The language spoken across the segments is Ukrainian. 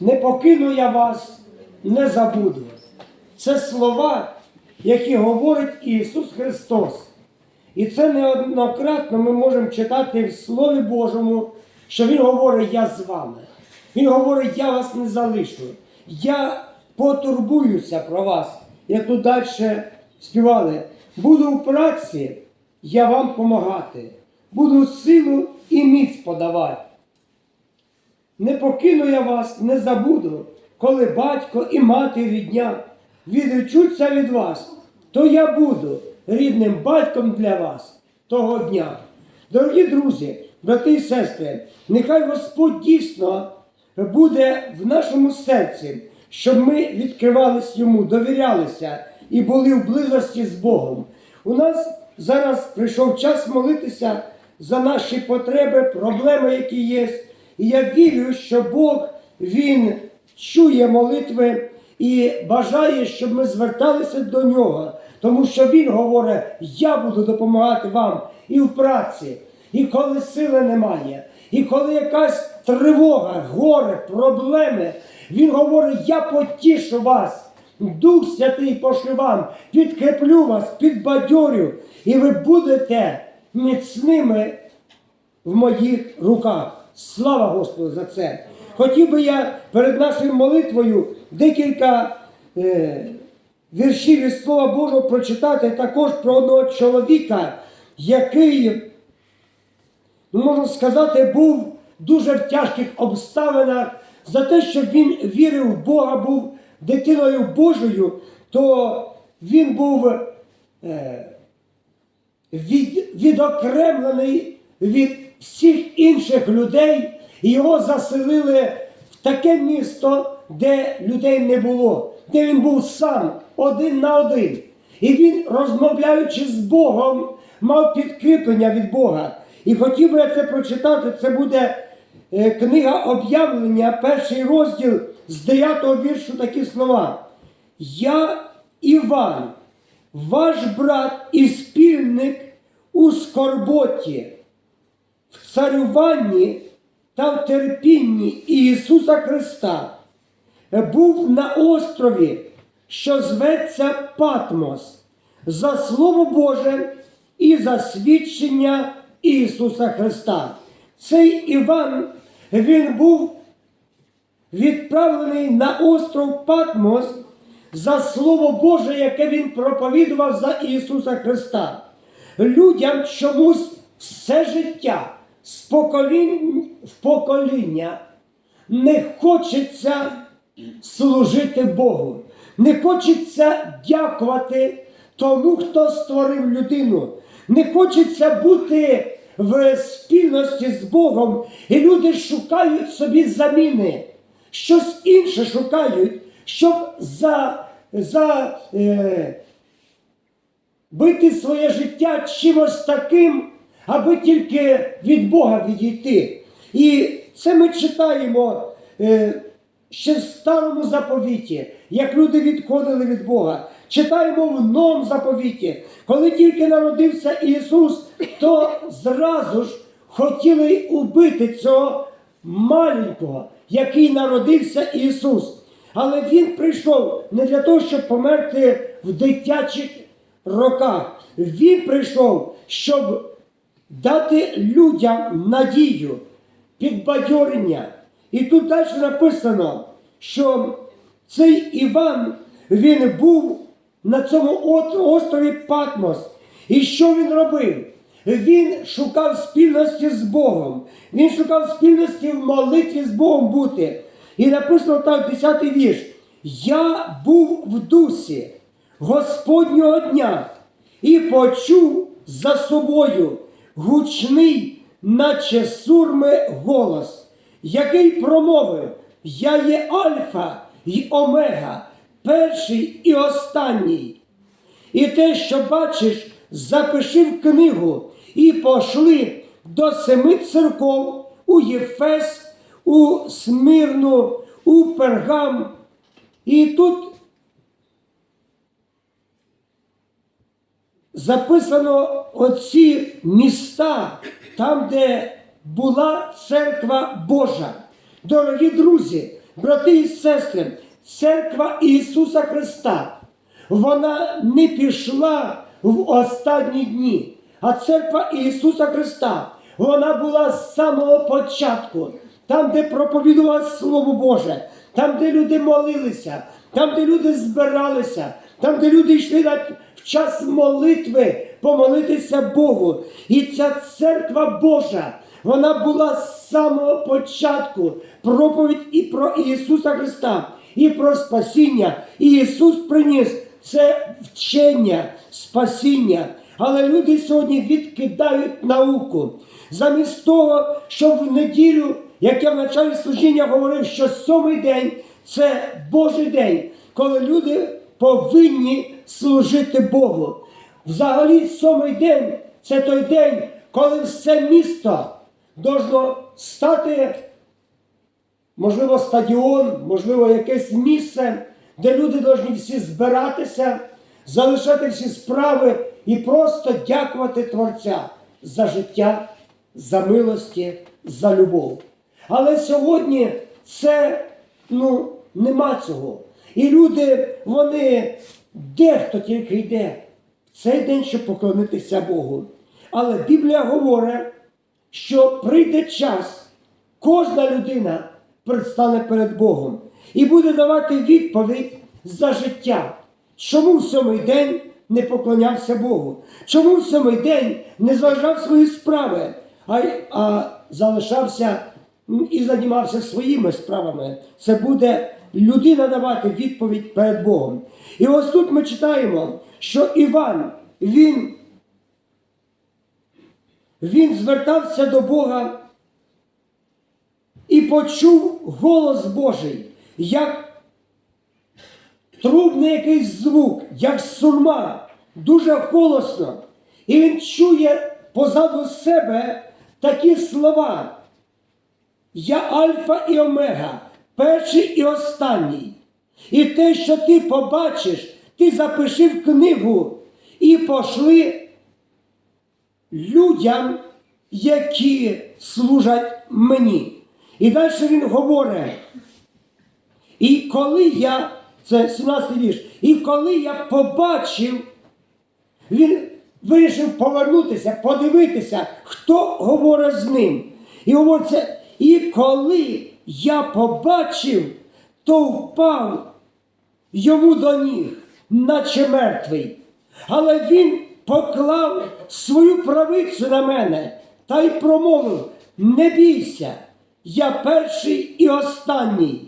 не покину я вас, не забуду. Це слова, які говорить Ісус Христос. І це неоднократно ми можемо читати в Слові Божому, що Він говорить Я з вами. Він говорить, я вас не залишу. Я потурбуюся про вас. Як тут далі співали. Буду в праці, я вам помагати. Буду силу і міць подавати. Не покину я вас, не забуду, коли батько і мати рідня відречуться від вас, то я буду рідним батьком для вас того дня. Дорогі друзі, брати і сестри, нехай Господь дійсно буде в нашому серці, щоб ми відкривались йому, довірялися і були в близості з Богом. У нас зараз прийшов час молитися за наші потреби, проблеми, які є. І я вірю, що Бог Він чує молитви і бажає, щоб ми зверталися до нього, тому що Він говорить: я буду допомагати вам і в праці, і коли сили немає, і коли якась тривога, горе, проблеми, Він говорить: я потішу вас. Дух Святий пошлю вам, підкріплю вас, підбадьорю, і ви будете міцними в моїх руках. Слава Господу за це! Хотів би я перед нашою молитвою декілька е, віршів із Слова Божого прочитати також про одного чоловіка, який, ну, можна сказати, був дуже в тяжких обставинах за те, що він вірив в Бога, був дитиною Божою, то він був е, від, відокремлений від всіх інших людей, і його заселили в таке місто, де людей не було, де він був сам один на один. І він, розмовляючи з Богом, мав підкріплення від Бога. І хотів би я це прочитати. Це буде е, книга об'явлення, перший розділ з 9 віршу такі слова. Я Іван, ваш брат і спільник у скорботі, царюванні та в терпінні Ісуса Христа, був на острові, що зветься Патмос, за Слово Боже і за свідчення Ісуса Христа. Цей Іван, він був відправлений на остров Патмос за Слово Боже, яке він проповідував за Ісуса Христа. Людям чомусь все життя з покоління в покоління не хочеться служити Богу, не хочеться дякувати тому, хто створив людину, не хочеться бути в спільності з Богом, і люди шукають собі заміни, щось інше шукають, щоб за, за е, бити своє життя чимось таким, аби тільки від Бога відійти. І це ми читаємо е, ще в старому заповіті, як люди відходили від Бога. Читаємо в новому заповіті, коли тільки народився Ісус, то зразу ж хотіли убити цього маленького, який народився Ісус. Але Він прийшов не для того, щоб померти в дитячих роках. Він прийшов, щоб дати людям надію, підбадьорення. І тут далі написано, що цей Іван він був на цьому острові Патмос. І що він робив? Він шукав спільності з Богом. Він шукав спільності в молитві з Богом бути. І написано так, 10 вірш. Я був в дусі Господнього дня і почув за собою гучний, наче сурми голос, який промовив: Я є Альфа і Омега, перший і останній. І те, що бачиш, запиши в книгу і пошли до семи церков у Єфес, у Смирну, у Пергам. І тут записано оці міста, там, де була церква Божа. Дорогі друзі, брати і сестри, церква Ісуса Христа, вона не пішла в останні дні. А церква Ісуса Христа, вона була з самого початку, там, де проповідувалось Слово Боже, там, де люди молилися, там, де люди збиралися, там, де люди йшли на час молитви помолитися Богу. І ця церква Божа, вона була з самого початку проповідь і про Ісуса Христа, і про спасіння. І Ісус приніс це вчення, спасіння. Але люди сьогодні відкидають науку. Замість того, щоб в неділю, як я в началі служіння говорив, що сьомий день це Божий день, коли люди повинні служити Богу. Взагалі, сьомий день це той день, коли все місто должно стати, можливо, стадіон, можливо, якесь місце, де люди повинні всі збиратися, залишати всі справи і просто дякувати Творця за життя, за милості, за любов. Але сьогодні це ну, нема цього. І люди, вони дехто тільки йде в цей день, щоб поклонитися Богу. Але Біблія говорить, що прийде час, кожна людина предстане перед Богом і буде давати відповідь за життя. Чому в сьомий день не поклонявся Богу? Чому в сьомий день не зважав свої справи, а, а залишався і займався своїми справами? Це буде людина давати відповідь перед Богом. І ось тут ми читаємо, що Іван, він він звертався до Бога і почув голос Божий, як трубний якийсь звук, як сурма, дуже голосно. І він чує позаду себе такі слова. Я Альфа і Омега, перший і останній. І те, що ти побачиш, ти запиши в книгу і пошли людям, які служать мені. І далі він говорить. І коли я, це 17 вірш, і коли я побачив, він вирішив повернутися, подивитися, хто говорить з ним. І говорить, і коли я побачив, то впав йому до ніг, наче мертвий. Але він поклав свою правицю на мене та й промовив: не бійся, я перший і останній,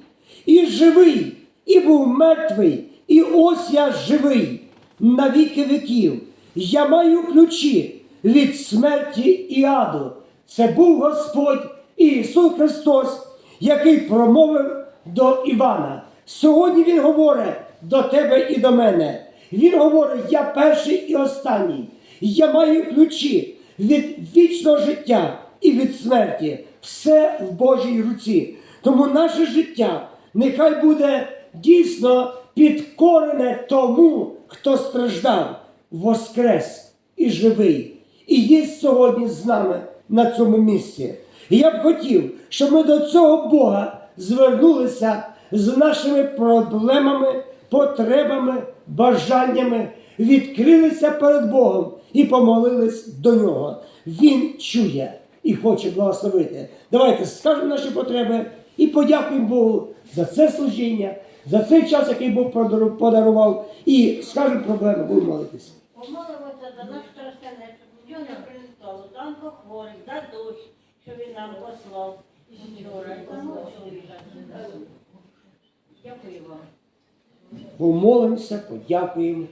і живий, і був мертвий, і ось я живий на віки віків. Я маю ключі від смерті і аду. Це був Господь Ісус Христос, який промовив до Івана. Сьогодні Він говорить до тебе і до мене. Він говорить: я перший і останній. Я маю ключі від вічного життя і від смерті. Все в Божій руці. Тому наше життя нехай буде дійсно підкорене тому, хто страждав, воскрес і живий. І є сьогодні з нами на цьому місці. І я б хотів, щоб ми до цього Бога звернулися з нашими проблемами, потребами, бажаннями, відкрилися перед Богом і помолились до нього. Він чує і хоче благословити. Давайте скажемо наші потреби і подякуємо Богу за це служіння, за цей час, який Бог подарував, і скажемо проблеми, будемо молитися. Помолимося за наш не прилітало, за онкохворих, за дощ, що він нам послав Дякую вам. Помолимося, подякуємо.